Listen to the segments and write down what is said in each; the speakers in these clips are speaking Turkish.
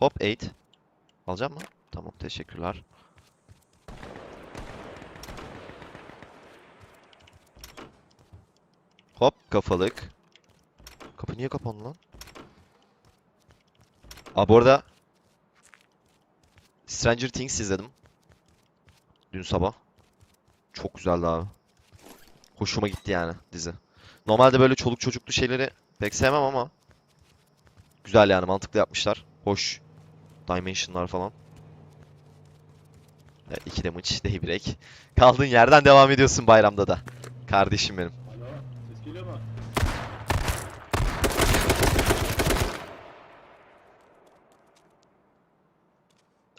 Hop 8. Alacak mı? Tamam teşekkürler. Hop kafalık. Kapı niye kapandı lan? Aa bu arada Stranger Things izledim. Dün sabah. Çok güzeldi abi. Hoşuma gitti yani dizi. Normalde böyle çoluk çocuklu şeyleri pek sevmem ama güzel yani mantıklı yapmışlar. Hoş. Dimension'lar falan. Evet, iki damage, daybreak. Kaldığın yerden devam ediyorsun bayramda da. Kardeşim benim. Alo, ses geliyor mu?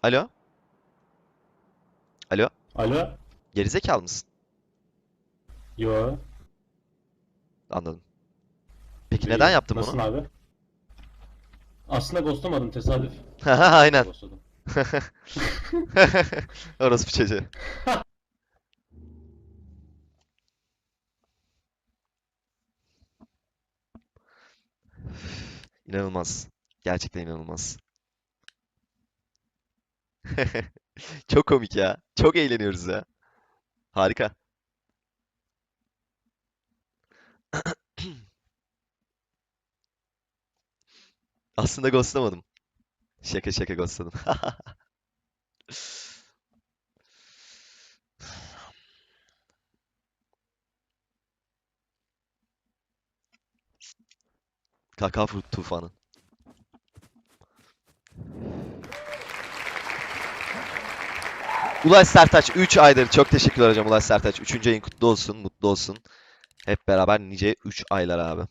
Alo? Alo? Alo? Gerizekalı mısın? Yo. Anladım. Peki neden yaptın Nasılsın bunu? abi? Aslında ghostlamadım tesadüf. Aynen. Ghostladım. Orospu çocuğu. İnanılmaz. Gerçekten inanılmaz. Çok komik ya. Çok eğleniyoruz ya. Harika. Aslında ghostlamadım. Şaka şaka ghostladım. Kaka tufanı. Ulaş Sertaç 3 aydır. Çok teşekkürler hocam Ulaş Sertaç. 3. ayın kutlu olsun, mutlu olsun. Hep beraber nice 3 aylar abi.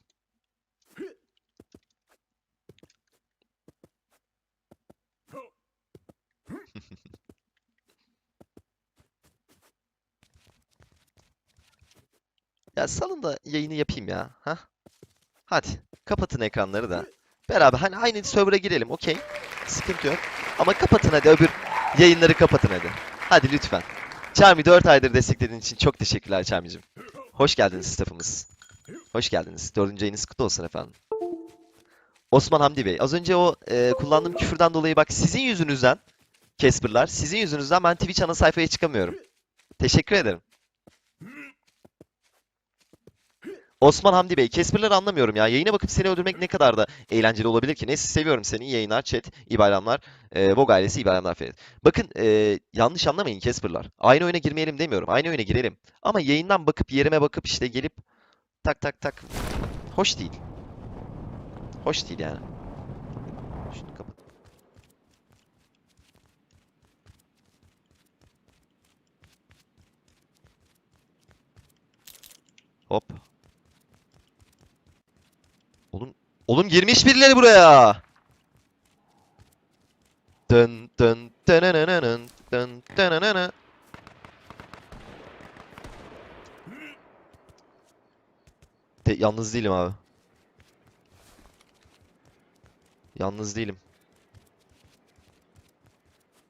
Ya salın da yayını yapayım ya. Ha? Hadi kapatın ekranları da. Beraber hani aynı server'a girelim okey. Sıkıntı yok. Ama kapatın hadi öbür yayınları kapatın hadi. Hadi lütfen. Charmy 4 aydır desteklediğin için çok teşekkürler Charmy'cim. Hoş geldiniz staffımız. Hoş geldiniz. Dördüncü ayınız kutlu olsun efendim. Osman Hamdi Bey. Az önce o e, kullandığım küfürden dolayı bak sizin yüzünüzden Casper'lar sizin yüzünüzden ben Twitch ana sayfaya çıkamıyorum. Teşekkür ederim. Osman Hamdi Bey, Casper'ları anlamıyorum ya. Yayına bakıp seni öldürmek ne kadar da eğlenceli olabilir ki? Neyse seviyorum seni. İyi yayınlar, chat, iyi bayramlar. Ee, Vogue ailesi, iyi bayramlar Ferit. Bakın e, yanlış anlamayın Casper'lar. Aynı oyuna girmeyelim demiyorum. Aynı oyuna girelim. Ama yayından bakıp, yerime bakıp işte gelip tak tak tak. Hoş değil. Hoş değil yani. Şunu kapat. Hop. Oğlum, oğlum girmiş birileri buraya. Dın dın dınınınının, dın dınınını. De, yalnız değilim abi. Yalnız değilim.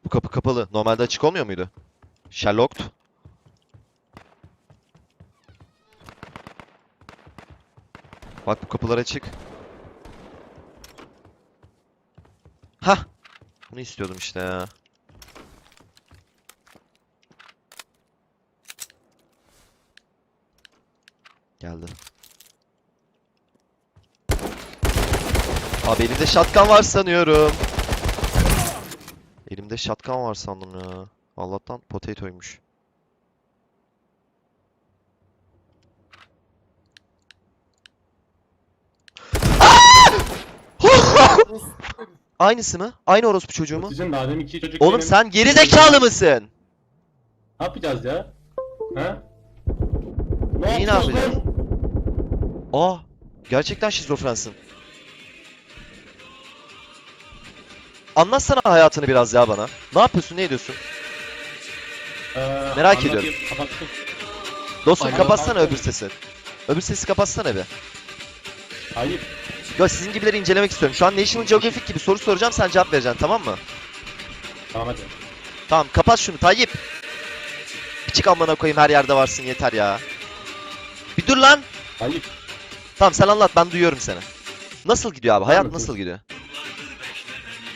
Bu kapı kapalı. Normalde açık olmuyor muydu? Sherlocked. Bak bu kapılar açık. Hah. Bunu istiyordum işte ya. Geldi. Abi elimde shotgun var sanıyorum. Elimde shotgun var sandım ya. Allah'tan potatoymuş. Aynısı mı? Aynı orospu çocuğu mu? Sizin daha demin iki çocuk Oğlum benim- sen geri zekalı mısın? Ne yapacağız ya? Ha? Neyi ne yapacağız yapacağız? lan? Aa, gerçekten şizofrensin. Anlatsana hayatını biraz ya bana. Ne yapıyorsun, ne ediyorsun? Ee, Merak anlatayım, ediyorum. Kapattım. Dostum Aynen. kapatsana öbür sesi. Öbür sesi kapatsana bir. Hayır. Ya sizin gibileri incelemek istiyorum. Şu an National Geographic gibi soru soracağım sen cevap vereceksin tamam mı? Tamam hadi. Tamam kapat şunu Tayyip. Bir çık amına koyayım her yerde varsın yeter ya. Bir dur lan. Hayır. Tamam sen anlat ben duyuyorum seni. Nasıl gidiyor abi? Hayat nasıl gidiyor?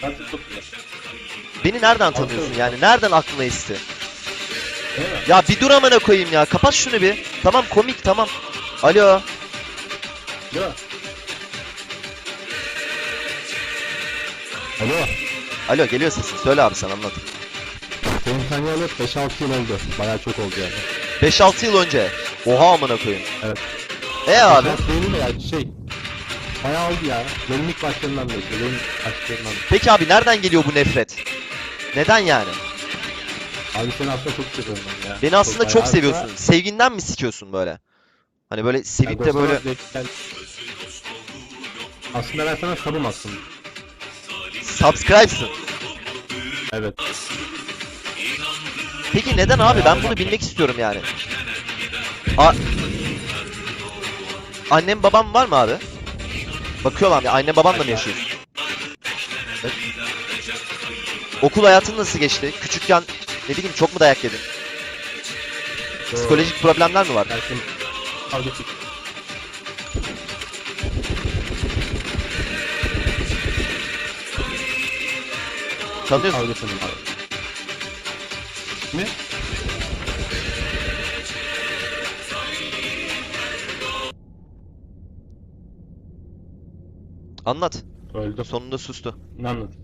Taktik çok güzel. Beni nereden tanıyorsun yani? Nereden aklına esti? Değil mi? Ya bir dur amına koyayım ya. Kapat şunu bir. Tamam komik tamam. Alo. Değil mi? Alo. Alo geliyor sesin. Söyle abi sen anlat. Benim tanıyalı 5-6 yıl oldu. Bayağı çok oldu yani. 5-6 yıl önce. Oha amına koyayım. Evet. E abi. Mi ya şey. Bayağı oldu ya. Benim ilk başlarından da işte. Benim başlarından. Peki abi nereden geliyor bu nefret? Neden yani? Abi seni aslında çok seviyorum ben ya. Beni aslında çok bayağı- seviyorsun. Sevginden mi sikiyorsun böyle? Hani böyle sevip de böyle zevkten- Aslında ben sana sabım aslında. Subscribe'sın. Evet. Peki neden abi? Ben bunu bilmek istiyorum yani. A Annem babam var mı abi? Bakıyorlar mı? Anne babanla mı yaşıyorsun? Evet. Okul hayatın nasıl geçti? Küçükken ne bileyim çok mu dayak yedin? Psikolojik problemler mi var? Belki Tanıyorsun. Kavga ettim abi. Ne? Anlat. Öldüm. Sonunda sustu. Ne anladın?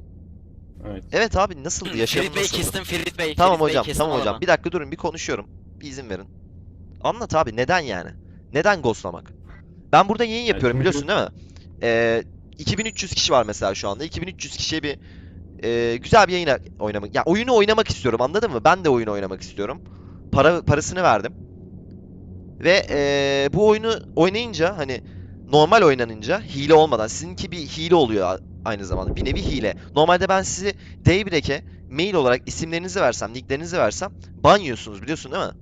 Evet. Evet abi nasıldı? Yaşamın Ferit Bey nasıldı? kestim Ferit Bey. Tamam Ferit Bey, hocam, kestim tamam hocam. adamı. Bir dakika durun, bir konuşuyorum. Bir izin verin. Anlat abi, neden yani? Neden ghostlamak? Ben burada yayın yapıyorum biliyorsun değil mi? Ee, 2300 kişi var mesela şu anda. 2300 kişiye bir e, güzel bir yayın oynamak. Ya oyunu oynamak istiyorum, anladın mı? Ben de oyunu oynamak istiyorum. Para parasını verdim. Ve e, bu oyunu oynayınca hani normal oynanınca hile olmadan sizinki bir hile oluyor aynı zamanda. Bir nevi hile. Normalde ben sizi Daybreak'e mail olarak isimlerinizi versem, nicklerinizi versem ban yiyorsunuz biliyorsun değil mi?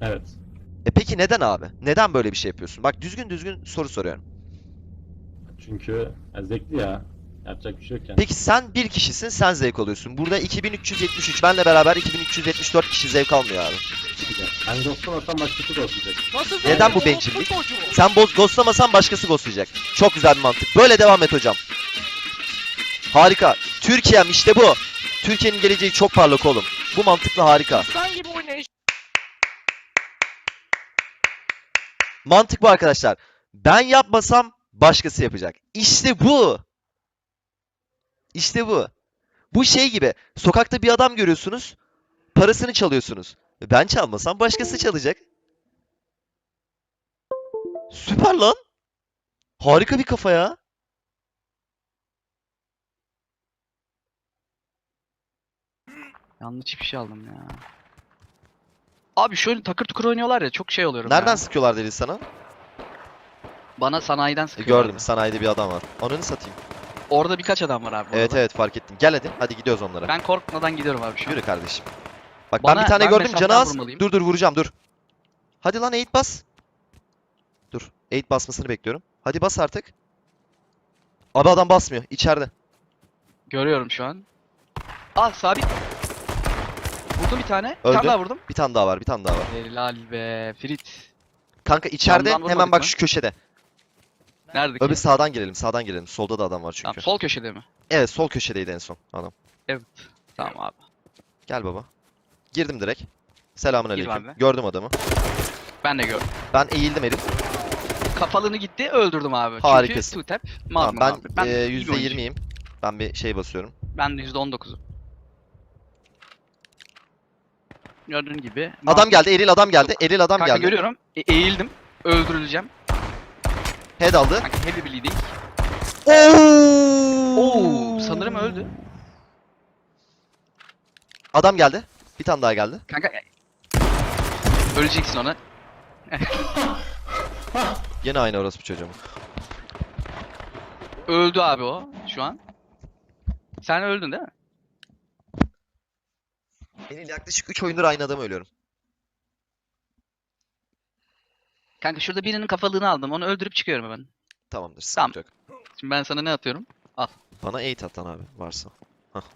Evet. E peki neden abi? Neden böyle bir şey yapıyorsun? Bak düzgün düzgün soru soruyorum. Çünkü zevkli ya. Yapacak bir şey yok yani. Peki sen bir kişisin, sen zevk alıyorsun. Burada 2373, benle beraber 2374 kişi zevk almıyor abi. Ben ghostlamasam başkası ghostlayacak. Neden bu bencillik? Sen boz ghostlamasan başkası ghostlayacak. Çok güzel bir mantık. Böyle devam et hocam. Harika. Türkiye'm işte bu. Türkiye'nin geleceği çok parlak oğlum. Bu mantıklı harika. Sen gibi oynayış. Mantık bu arkadaşlar. Ben yapmasam başkası yapacak. İşte bu. İşte bu. Bu şey gibi. Sokakta bir adam görüyorsunuz. Parasını çalıyorsunuz. Ben çalmasam başkası çalacak. Süper lan. Harika bir kafa ya. Yanlış bir şey aldım ya. Abi şöyle takır tukur oynuyorlar ya çok şey oluyorum Nereden ya. sıkıyorlar dedi sana? Bana sanayiden E, sıkıyorlar. gördüm. Sanayide bir adam var. Ananı satayım. Orada birkaç adam var abi. Evet arada. evet fark ettim. Gel hadi. Hadi gidiyoruz onlara. Ben korkmadan gidiyorum abi şu an. Yürü kardeşim. Bak ben Bana- bir tane ben gördüm canı az. vurmalıyım. Dur dur vuracağım dur. Hadi lan 8 bas. Dur. 8 basmasını bekliyorum. Hadi bas artık. Abi adam basmıyor. içeride. Görüyorum şu an. Al sabit. Vurdum bir tane. Bir Öldü. tane daha vurdum. Bir tane daha var. Bir tane daha var. Helal be Frit. Kanka içeride Yandan hemen bak mı? şu köşede. Nerede ki? Öbür sağdan girelim. Sağdan girelim. Solda da adam var çünkü. Tamam, sol köşede mi? Evet sol köşedeydi en son adam. Tamam abi. Gel baba. Girdim direkt. Selamun Gir aleyküm. abi. Gördüm adamı. Ben de gördüm. Ben eğildim herif. Kafalını gitti öldürdüm abi. Harikasın. Çünkü two tap Tamam, Magnum ben e, iyi oyuncuyum. %20'yim. Ben bir şey basıyorum. Ben de %19'um. Gördüğün gibi. Adam geldi. Eril adam geldi. Eril adam Kanka geldi. görüyorum. E- eğildim. Öldürüleceğim. Head aldı. Kanka heavy bleeding. Oo! Oo, sanırım öldü. Adam geldi. Bir tane daha geldi. Kanka öleceksin ona. Yine aynı orospu çocuğum. Öldü abi o şu an. Sen öldün değil mi? Benim yaklaşık 3 oyundur aynı adamı ölüyorum. Kanka şurada birinin kafalığını aldım. Onu öldürüp çıkıyorum hemen. Tamamdır. Sıkıntı yok. Şimdi ben sana ne atıyorum? Bana 8 atan abi varsa.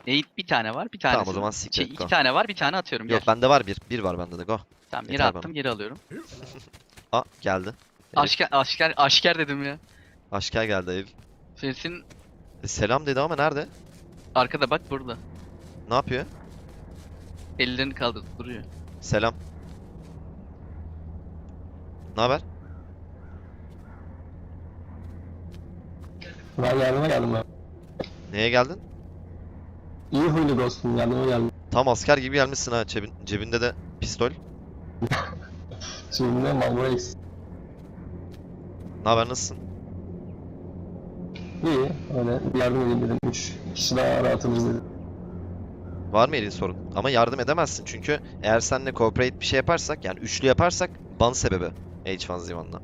Eight bir tane var. Bir tane. Tamam o zaman siktir Şey, et, iki go. tane var. Bir tane atıyorum. Yok Gel. bende var bir. Bir var bende de go. Tamam geri yeter bana. attım. Geri alıyorum. Aa geldi. Aşker, aşker, aşker dedim ya. Aşker geldi Eylül. Sesin E, selam dedi ama nerede? Arkada bak burada. Ne yapıyor? Ellerini kaldırdı duruyor. Selam. Ne haber? Ben yardıma geldim ben. Neye geldin? İyi huylu dostum yardıma geldim. Tam asker gibi gelmişsin ha. Cebin, cebinde de pistol. Şimdi de Marlboro X. Ne haber nasılsın? İyi öyle yardım edeyim dedim. Üç kişi daha rahatımız dedim. Var mı elin sorun? Ama yardım edemezsin çünkü eğer seninle cooperate bir şey yaparsak yani üçlü yaparsak ban sebebi H1Z1'la.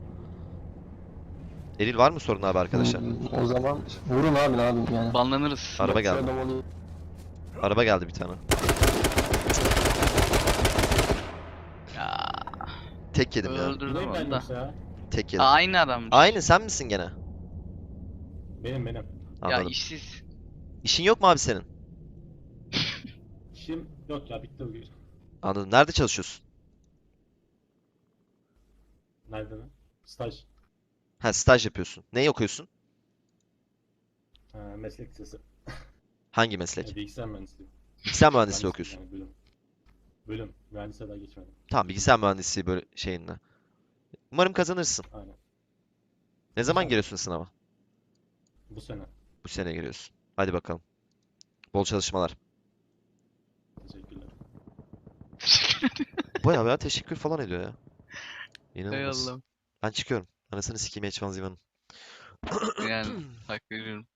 Eril var mı sorun abi arkadaşlar? Hmm, O zaman vurun abi ne yapayım yani. Banlanırız. Araba geldi. Araba geldi bir tane. Ya Tek yedim ya. öldürdüm onu da. ya? Tek Aa, yedim. aynı adam. Aynı sen misin gene? Benim benim. Ya Anladım. işsiz. İşin yok mu abi senin? İşim yok ya bitti bugün. Anladım. Nerede çalışıyorsun? Nerede mi? Staj. Ha staj yapıyorsun. Neyi okuyorsun? Ha, meslek lisesi. Hangi meslek? Bilgisayar mühendisliği. Bilgisayar mühendisliği okuyorsun. yani, bölüm. Bölüm. Mühendisliğe daha geçmedim. Tamam bilgisayar mühendisliği böyle şeyinle. Umarım kazanırsın. Aynen. Ne zaman giriyorsun sınava? Bu sene. Bu sene giriyorsun. Hadi bakalım. Bol çalışmalar. Teşekkürler. Bayağı bayağı teşekkür falan ediyor ya. İnanılmaz. Allah'ım. Ben çıkıyorum. Anasını sikeyim H1Z1'ın. Yani hak veriyorum.